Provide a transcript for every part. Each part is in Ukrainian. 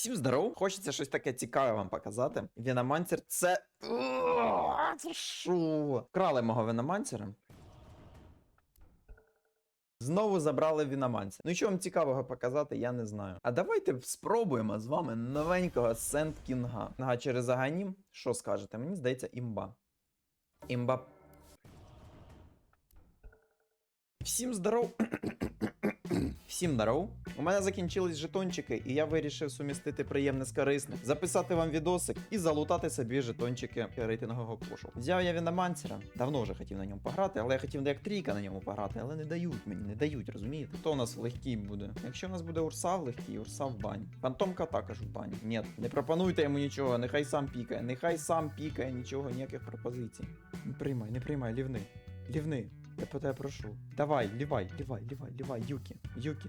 Всім здоров! Хочеться щось таке цікаве вам показати. Віномансер це. Це що? Вкрали мого віномансера. Знову забрали Віномансера. Ну що вам цікавого показати, я не знаю. А давайте спробуємо з вами новенького Сент Кінга. Ага, через Аганім. Що скажете? Мені здається, імба. Імба. Всім здоров. Всім здоров. У мене закінчились жетончики, і я вирішив сумістити приємне з корисним, записати вам відосик і залутати собі жетончики рейтингового кошу. Взяв я Віномансера, давно вже хотів на ньому пограти, але я хотів як трійка на ньому пограти, але не дають мені, не дають, розумієте? Хто у нас легкий буде? Якщо у нас буде Урса в легкий, Урса в бані. Фантомка також в бані. Ні, не пропонуйте йому нічого, нехай сам пікає, нехай сам пікає, нічого, ніяких пропозицій. Не приймай, не приймай, лівни. Лівни. Я по тебе прошу. Давай, лівай, лівай, лівай, лівай, Юкі, Юкі.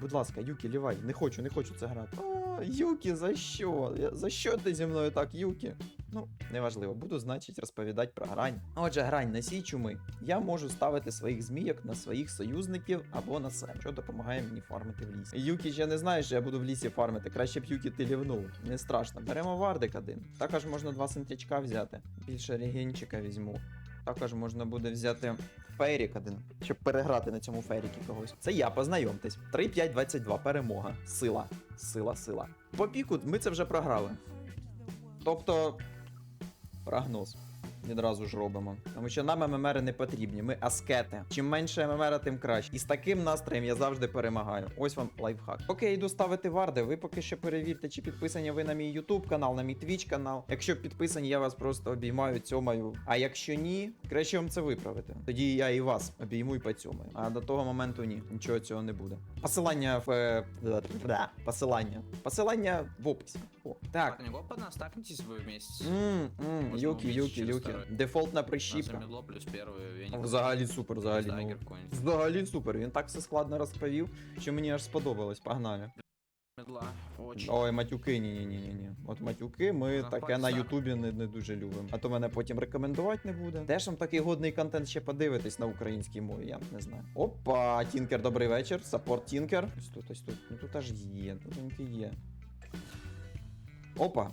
Будь ласка, Юкі, лівай. Не хочу, не хочу це грати. А, Юкі, за що? За що ти зі мною так, Юкі? Ну, неважливо, буду, значить, розповідати про грань. Отже, грань на сій чуми. Я можу ставити своїх змійок на своїх союзників або на себе, що допомагає мені фармити в лісі. Юкі ще не знає, що я буду в лісі фармити. Краще б Юкі ти лівнув. Не страшно. Беремо вардик один. Також можна два синтрячка взяти. Більше регенчика візьму. Також можна буде взяти Фейрік один, щоб переграти на цьому фейрікі когось. Це я, познайомтесь. 3-5-22, перемога. Сила. Сила, сила. По піку ми це вже програли. Тобто. Прогноз. Відразу ж робимо. Тому що нам ММРи не потрібні. Ми аскети. Чим менше ММРа, тим краще. І з таким настроєм я завжди перемагаю. Ось вам лайфхак. Поки я йду ставити варди, ви поки що перевірте, чи підписані ви на мій YouTube канал, на мій Twitch канал. Якщо підписані, я вас просто обіймаю, цьомаю. А якщо ні, краще вам це виправити. Тоді я і вас обійму і поцьомаю. А до того моменту ні, нічого цього не буде. Посилання в е, посилання. Посилання в описі. О, так. Го под нас стакнитесь вы вместе. Мм, мм, юки, юки, юки. Второй. Дефолтна прищіпка. Взагалі супер, взагалі. Ну, взагалі супер. Він так все складно розповів, що мені аж сподобалось. Погнали. Медла. Очень. Ой, матюки, ні, ні, ні, ні, ні. От матюки ми таке на. Ютубі не, не дуже любимо. А то мене потім рекомендувати не буде. Де ж вам такий годний контент ще подивитись на українській мові, я не знаю. Опа, Тінкер, добрий вечір. Саппорт Тінкер. Ось тут, ось тут. Ну тут аж є, тут він є. Опа.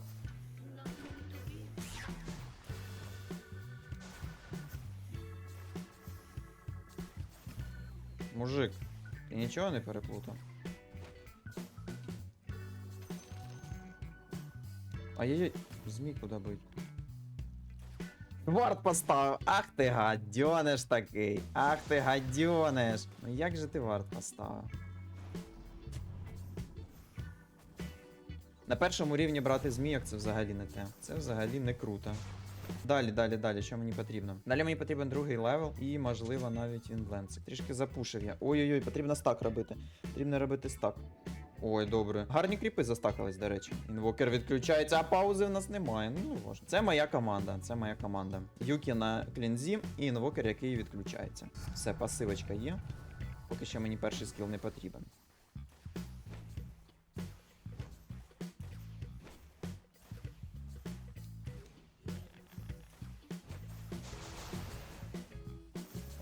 Мужик, ти нічого не переплутав? Ай-яй-яй, змій куди бить. Вард поставив. Ах ти гадьонеш такий. Ах ти гадьонеш. Ну як же ти вард поставив? На першому рівні брати змійок це взагалі не те. Це взагалі не круто. Далі, далі, далі, що мені потрібно? Далі мені потрібен другий левел і, можливо, навіть інвенцик. Трішки запушив я. Ой-ой-ой, потрібно стак робити. Потрібно робити стак. Ой, добре. Гарні кріпи застакались, до речі. Інвокер відключається, а паузи в нас немає. Ну, не важно. Це моя команда. Це моя команда. Юкі на клінзі і інвокер, який відключається. Все, пасивочка є. Поки що мені перший скіл не потрібен.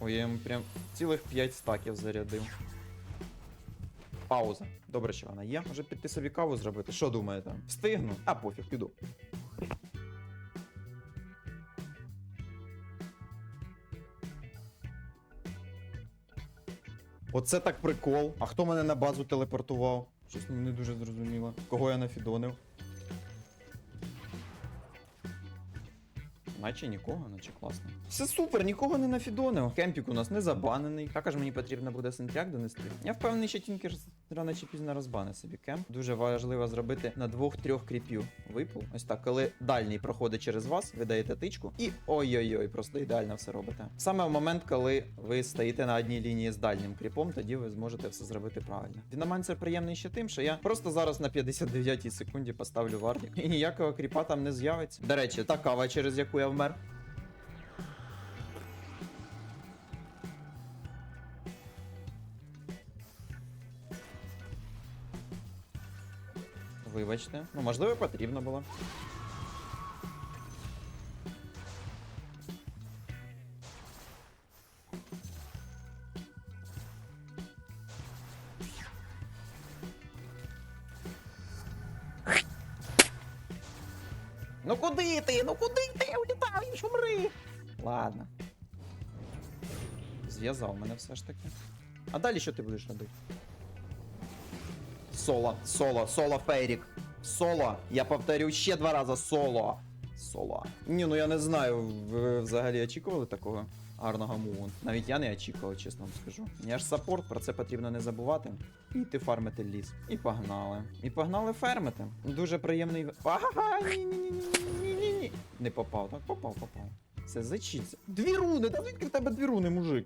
Ой, я йому прям цілих 5 стаків зарядив. Пауза. Добре, що вона є. Може піти собі каву зробити. Що думаєте? Встигну? А пофіг, піду. Оце так прикол. А хто мене на базу телепортував? Щось не дуже зрозуміло. Кого я нафідонив? Наче нікого, наче класно. Все супер, нікого не нафідонив. Кемпік у нас не забанений. Також мені потрібно буде синтряк донести. Я впевнений, що тінкер рано чи пізно розбанить собі кемп. Дуже важливо зробити на двох-трьох кріпів випул. Ось так, коли дальній проходить через вас, ви даєте тичку і ой-ой-ой, просто ідеально все робите. Саме в момент, коли ви стоїте на одній лінії з дальнім кріпом, тоді ви зможете все зробити правильно. Динаманцер приємний ще тим, що я просто зараз на 59-й секунді поставлю вардік, і ніякого кріпа там не з'явиться. До речі, та кава, через яку я вмер. Вибачте. Ну, можливо, потрібно було. Ну куди ти? Ну куди ти? Улітаєш, умри! Ладно. Зв'язав мене все ж таки. А далі що ти будеш робити? Соло, соло, соло фейрік. Соло. Я повторю ще два рази соло. Соло. Ні, ну я не знаю, ви взагалі очікували такого гарного муву. Навіть я не очікував, чесно вам скажу. Я ж саппорт, про це потрібно не забувати. І йти фармити ліс. І погнали. І погнали фермити. Дуже приємний. Ага, ні, ні, ні, ні, ні, ні, ні. Не попав, так попав, попав. Це зачіться. Дві руни! Та звідки в тебе дві руни, мужик?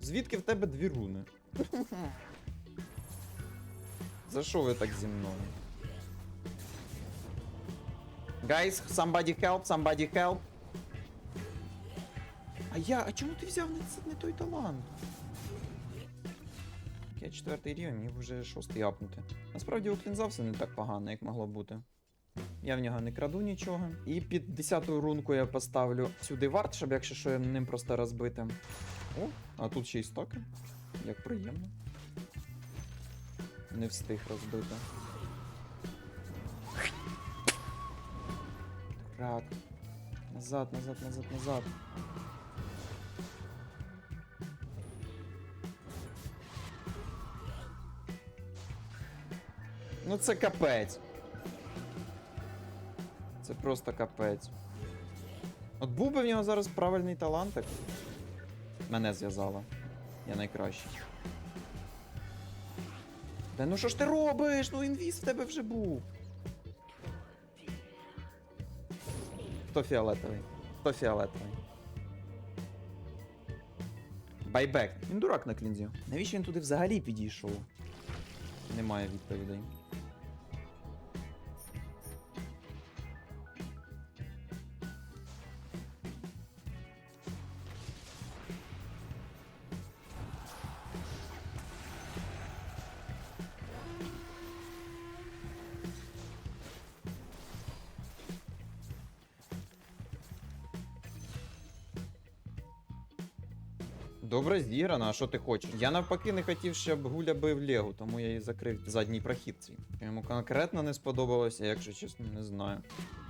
Звідки в тебе дві руни? За що ви так зі мною? Guys, somebody help, somebody help. А я. А чому ти взяв не, не той талант? Я четвертий рівень, мені вже шостий апнути. Насправді у клінза все не так погано, як могло бути. Я в нього не краду нічого. І під 10 рунку я поставлю сюди варт, щоб якщо що ним просто розбити. О, а тут ще й стоки. Як приємно. Не встиг розбити. Так. Назад, назад, назад, назад. Ну це капець. Це просто капець. От був би в нього зараз правильний талантик. Мене зв'язало. Я найкращий. Да ну що ж ти робиш? Ну інвіз в тебе вже був. Хто фіолетовий? Хто фіолетовий? Байбек. Він дурак на клінзі. Навіщо він туди взагалі підійшов? Немає відповідей. Добре зіграно, а що ти хочеш? Я навпаки не хотів, щоб Гуля бив Легу, тому я і закрив задній прохід свій. Йому конкретно не сподобалося, якщо чесно, не знаю.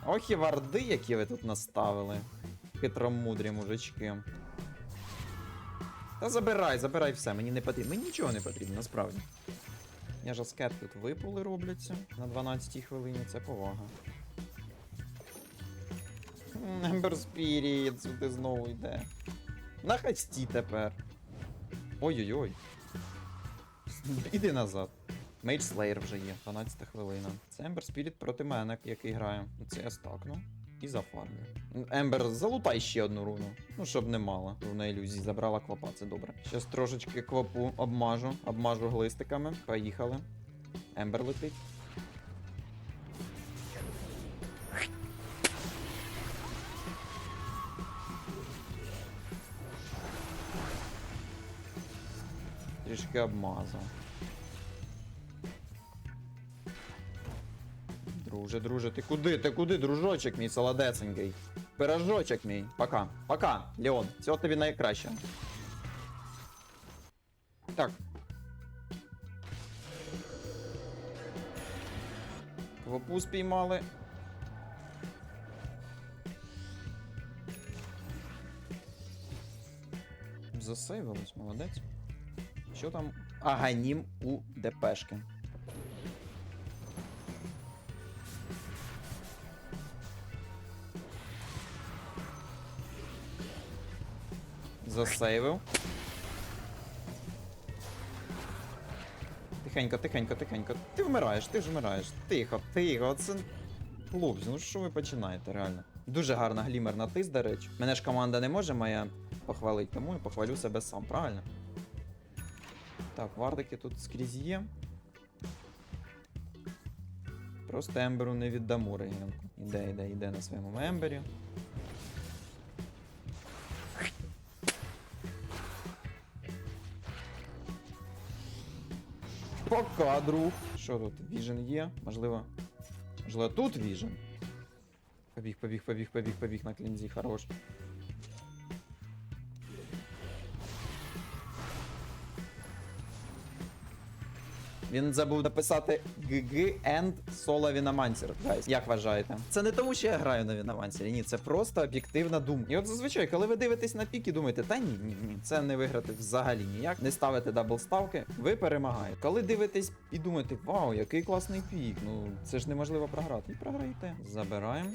Ох і варди, які ви тут наставили. Хитромудрі мужички. Та забирай, забирай все, мені не потрібно. Мені нічого не потрібно, насправді. Я ж скет тут випули робляться на 12 хвилині, це повага. Ембер Спіріт сюди знову йде. На хасті тепер. Ой-ой-ой. Іди назад. Мейдж Слеєр вже є, 12 хвилина. Це Ембер Спіріт проти мене, який грає. Це я стакну. І зафармлю. Ембер, залутай ще одну руну. Ну, щоб не мало. Руна ілюзій забрала квапа, це добре. Щас трошечки квапу обмажу, обмажу глистиками. Поїхали. Ембер летить. Трішки обмазав. Друже, друже, ти куди? Ти куди, дружочок мій солодесенький? Пирожочок мій. Пока. Пока, Леон. Всього тобі найкраще. Так. Квапу спіймали. Засейвилось, молодець. Що там? Аганім у ДПшки. Засейвив. Тихенько, тихенько, тихенько. Ти вмираєш, ти ж вмираєш. Тихо, тихо. Це. Хлопці, ну що ви починаєте, реально? Дуже гарна глімер на тис, до речі. Мене ж команда не може моя похвалити, тому я похвалю себе сам, правильно? Так, вардики тут скрізь є. Просто Емберу не віддамо регенку. Іде, іде, іде на своєму Ембері. Пока, друг. Що тут? Віжен є? Можливо. Можливо, тут віжен. Побіг, побіг, побіг, побіг, побіг на клінзі, хорош. Він забув написати GG and Solo Vinamancer. Guys, як вважаєте? Це не тому, що я граю на Вінамансері, ні, це просто об'єктивна думка. І от зазвичай, коли ви дивитесь на пік і думаєте, та ні, ні, ні, це не виграти взагалі ніяк, не ставите дабл ставки, ви перемагаєте. Коли дивитесь і думаєте, вау, який класний пік, ну це ж неможливо програти. І програєте. Забираємо.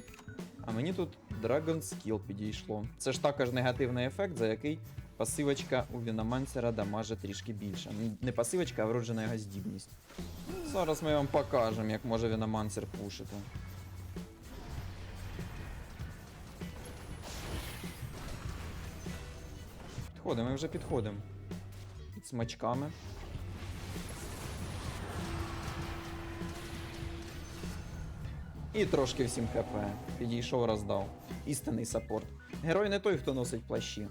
А мені тут Dragon Skill підійшло. Це ж також негативний ефект, за який пасивочка у Віномансера дамаже трішки більше. Ну, Не пасивочка, а вроджена його здібність. Зараз ми вам покажемо, як може Віномансер пушити. Підходимо, ми вже підходимо. Під смачками. І трошки всім хп. Підійшов, роздав. Істинний саппорт. Герой не той, хто носить плащі.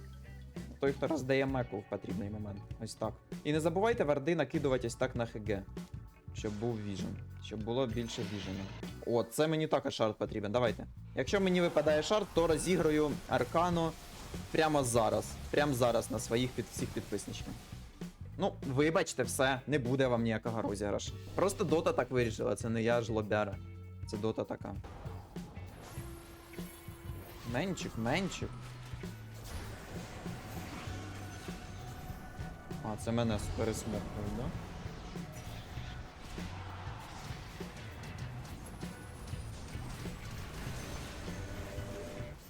Той, хто роздає меку в потрібний момент. Ось так. І не забувайте варди накидувати ось так на ХГ. Щоб був віжен. Щоб було більше віжена. О, це мені також шарт потрібен. Давайте. Якщо мені випадає шарт, то розіграю аркану прямо зараз. Прямо зараз на своїх під всіх підписничків. Ну, вибачте, все, не буде вам ніякого розіграшу. Просто дота так вирішила, це не я жлобяра. Це дота така. Менчик, менчик. А, це мене пересмокнув, да?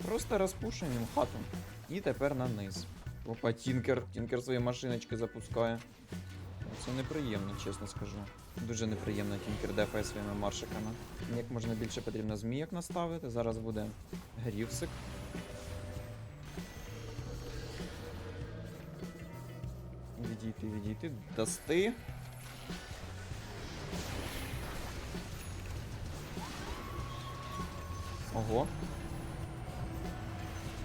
Просто розпушуємо хату. І тепер на низ. Опа, Тінкер. Тінкер свої машиночки запускає. Це неприємно, чесно скажу. Дуже неприємно Тінкер дефає своїми маршиками. Як можна більше потрібно змійок наставити. Зараз буде грівсик. Відійти, відійти, дасти. Ого.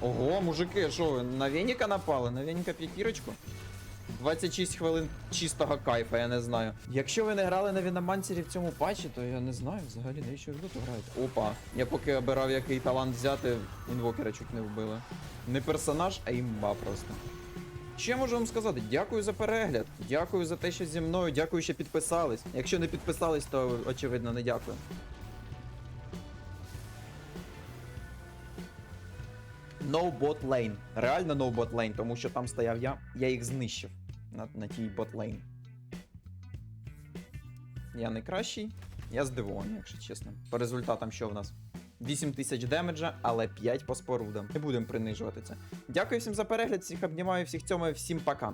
Ого, мужики, що ви на Веніка напали? На Веніка п'ятірочку? 26 хвилин чистого кайфа, я не знаю. Якщо ви не грали на Віномансері в цьому патчі, то я не знаю взагалі, навіщо ви доту граєте. Опа, я поки обирав який талант взяти, інвокера чуть не вбили. Не персонаж, а імба просто. Я можу вам сказати? Дякую за перегляд. Дякую за те, що зі мною. Дякую, що підписались. Якщо не підписались, то очевидно не дякую. No bot lane. Реально no bot lane, тому що там стояв я, я їх знищив на, на тій bot lane. Я найкращий, я здивований, якщо чесно. По результатам, що в нас? 8 тисяч демеджа, але 5 по спорудам. Не будемо принижувати це. Дякую всім за перегляд, всіх обнімаю, всіх цьому, всім пока.